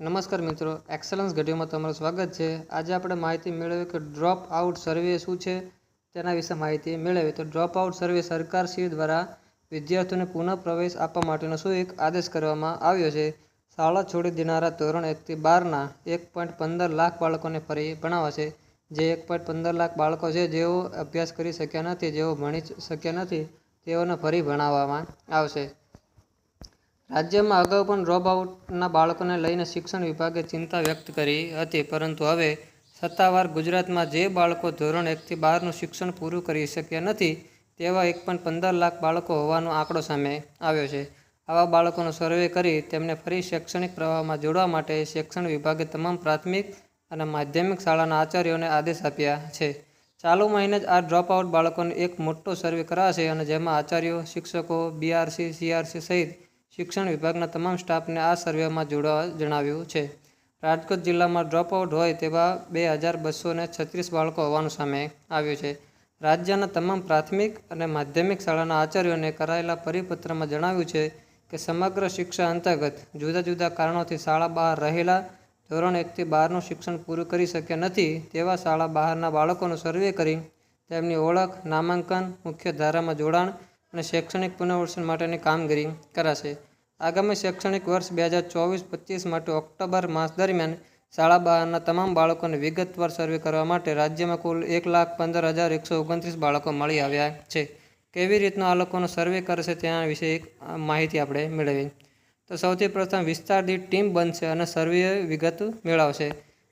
નમસ્કાર મિત્રો એક્સલન્સ ઘડીઓમાં તમારું સ્વાગત છે. આજે આપણે માહિતી મેળવી કે ડ્રોપ આઉટ સર્વે શું છે, તેના વિશે માહિતી મેળવી તો ડ્રોપ આઉટ સર્વે સરકારશ્રી દ્વારા વિદ્યાર્થીઓને પુનઃ પ્રવેશ આપવા માટેનો શું એક આદેશ કરવામાં આવ્યો છે? શાળા છોડી દેનારા ધોરણ એકથી બારના એક પોઈન્ટ પંદર લાખ બાળકોને ફરી ભણાવાશે. જે એક પોઈન્ટ પંદર લાખ બાળકો છે, જેઓ અભ્યાસ કરી શક્યા નથી, જેઓ ભણી શક્યા નથી, તેઓને ફરી ભણાવવામાં આવશે. રાજ્યમાં અગાઉ પણ ડ્રોપ આઉટના બાળકોને લઈને શિક્ષણ વિભાગે ચિંતા વ્યક્ત કરી હતી, પરંતુ હવે સત્તાવાર ગુજરાતમાં જે બાળકો ધોરણ એકથી બારનું શિક્ષણ પૂરું કરી શક્યા નથી, તેવા એક પણ પંદર લાખ બાળકો હોવાનો આંકડો સામે આવ્યો છે. આવા બાળકોનો સર્વે કરી તેમને ફરી શૈક્ષણિક પ્રવાહમાં જોડવા માટે શિક્ષણ વિભાગે તમામ પ્રાથમિક અને માધ્યમિક શાળાના આચાર્યોને આદેશ આપ્યા છે. ચાલુ મહિને જ આ ડ્રોપ આઉટ બાળકોને એક મોટો સર્વે કરાશે અને જેમાં આચાર્યો, શિક્ષકો બીઆરસી સીઆરસી સહિત શિક્ષણ વિભાગના તમામ સ્ટાફને આ સર્વેમાં જોડવા જણાવ્યું છે. રાજકોટ જિલ્લામાં ડ્રોપ આઉટ હોય તેવા બે હજાર બસો ને છત્રીસ બાળકો હોવાનું સામે આવ્યું છે. રાજ્યના તમામ પ્રાથમિક અને માધ્યમિક શાળાના આચાર્યોને કરાયેલા પરિપત્રમાં જણાવ્યું છે કે સમગ્ર શિક્ષા અંતર્ગત જુદા જુદા કારણોથી શાળા બહાર રહેલા ધોરણ એકથી બારનું શિક્ષણ પૂરું કરી શક્યા નથી તેવા શાળા બહારના બાળકોનો સર્વે કરી તેમની ઓળખ, નામાંકન, મુખ્ય ધારામાં જોડાણ અને શૈક્ષણિક પુનર્વસન માટેની કામગીરી કરાશે. આગામી શૈક્ષણિક વર્ષ બે હજાર ચોવીસ પચીસ માટે ઓક્ટોબર માસ દરમિયાન શાળા બહારના તમામ બાળકોને વિગતવાર સર્વે કરવા માટે રાજ્યમાં કુલ એક લાખ પંદર હજાર એકસો ઓગણત્રીસ બાળકો મળી આવ્યા છે. કેવી રીતના આ લોકોનો સર્વે કરશે તેના વિશે એક માહિતી આપણે મેળવી તો સૌથી પ્રથમ વિસ્તાર દીઠ ટીમ બનશે અને સર્વે વિગત મેળવશે.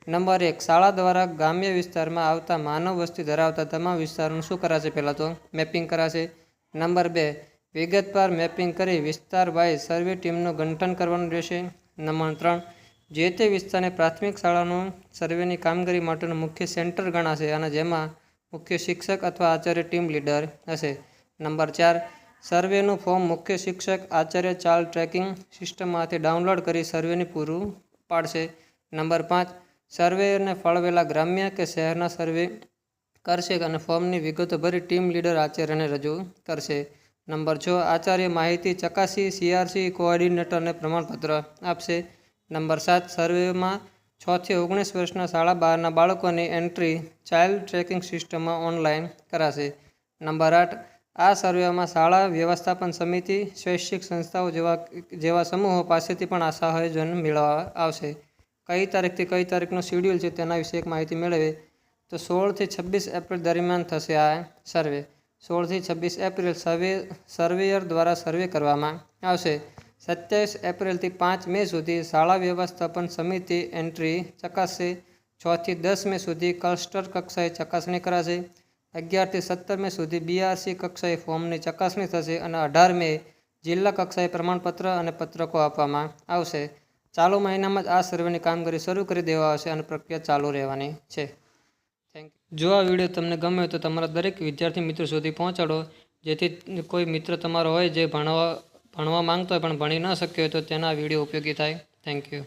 નંબર એક, શાળા દ્વારા ગ્રામ્ય વિસ્તારમાં આવતા માનવ વસ્તી ધરાવતા તમામ વિસ્તારનું શું કરાશે પહેલાં તો? મેપિંગ કરાશે. નંબર બે વિગતવાર મેપિંગ કરી વિસ્તાર વાઇઝ સર્વે ટીમનું ગંઠન કરવાનું રહેશે. નંબર ત્રણ જે તે વિસ્તારને પ્રાથમિક શાળાનું સર્વેની કામગીરી માટેનું મુખ્ય સેન્ટર ગણાશે અને જેમાં મુખ્ય શિક્ષક અથવા આચાર્ય ટીમ લીડર હશે. નંબર ચાર. સર્વેનું ફોર્મ મુખ્ય શિક્ષક, આચાર્ય ચાલ ટ્રેકિંગ સિસ્ટમમાંથી ડાઉનલોડ કરી સર્વેની પૂરું પાડશે. નંબર પાંચ. સર્વેને ફાળવેલા ગ્રામ્ય કે શહેરના સર્વે કરશે અને ફોર્મની વિગતો ભરી ટીમ લીડર આચાર્યને રજૂ કરશે. નંબર છ આચાર્ય માહિતી ચકાસી સીઆરસી કોઓર્ડિનેટરને પ્રમાણપત્ર આપશે. નંબર સાત, સર્વેમાં છથી ઓગણીસ વર્ષના શાળા બહારના બાળકોની એન્ટ્રી ચાઇલ્ડ ટ્રેકિંગ સિસ્ટમમાં ઓનલાઈન કરાશે. નંબર આઠ, આ સર્વેમાં શાળા વ્યવસ્થાપન સમિતિ શૈક્ષિક સંસ્થાઓ જેવા જેવા સમૂહો પાસેથી પણ આ સહાયોજન મેળવવા આવશે. કઈ તારીખથી કઈ તારીખનું શેડ્યુલ છે તેના વિશે એક માહિતી મેળવે. તો સોળથી છવ્વીસ એપ્રિલ દરમિયાન થશે આ સર્વે સોળથી છવ્વીસ એપ્રિલ સર્વે, સર્વેયર દ્વારા સર્વે કરવામાં આવશે. સત્યાવીસ એપ્રિલથી પાંચ મે સુધી શાળા વ્યવસ્થાપન સમિતિ એન્ટ્રી ચકાસશે. છથી દસ મે સુધી ક્લસ્ટર કક્ષાએ ચકાસણી કરાશે. અગિયારથી સત્તર મે સુધી બીઆરસી કક્ષાએ ફોર્મની ચકાસણી થશે અને અઢાર મે જિલ્લા કક્ષાએ પ્રમાણપત્ર અને પત્રકો આપવામાં આવશે. ચાલુ મહિનામાં જ આ સર્વેની કામગીરી શરૂ કરી દેવા આવશે અને પ્રક્રિયા ચાલુ રહેવાની છે. થેન્ક જો આ વીડિયો તમને ગમે તો તમારા દરેક વિદ્યાર્થી મિત્રો સુધી પહોંચાડો. જેથી કોઈ મિત્ર તમારો હોય જે ભણવા ભણવા માંગતો હોય પણ ભણી ન શક્યો હોય તો તેના વીડિયો ઉપયોગી થાય. Thank you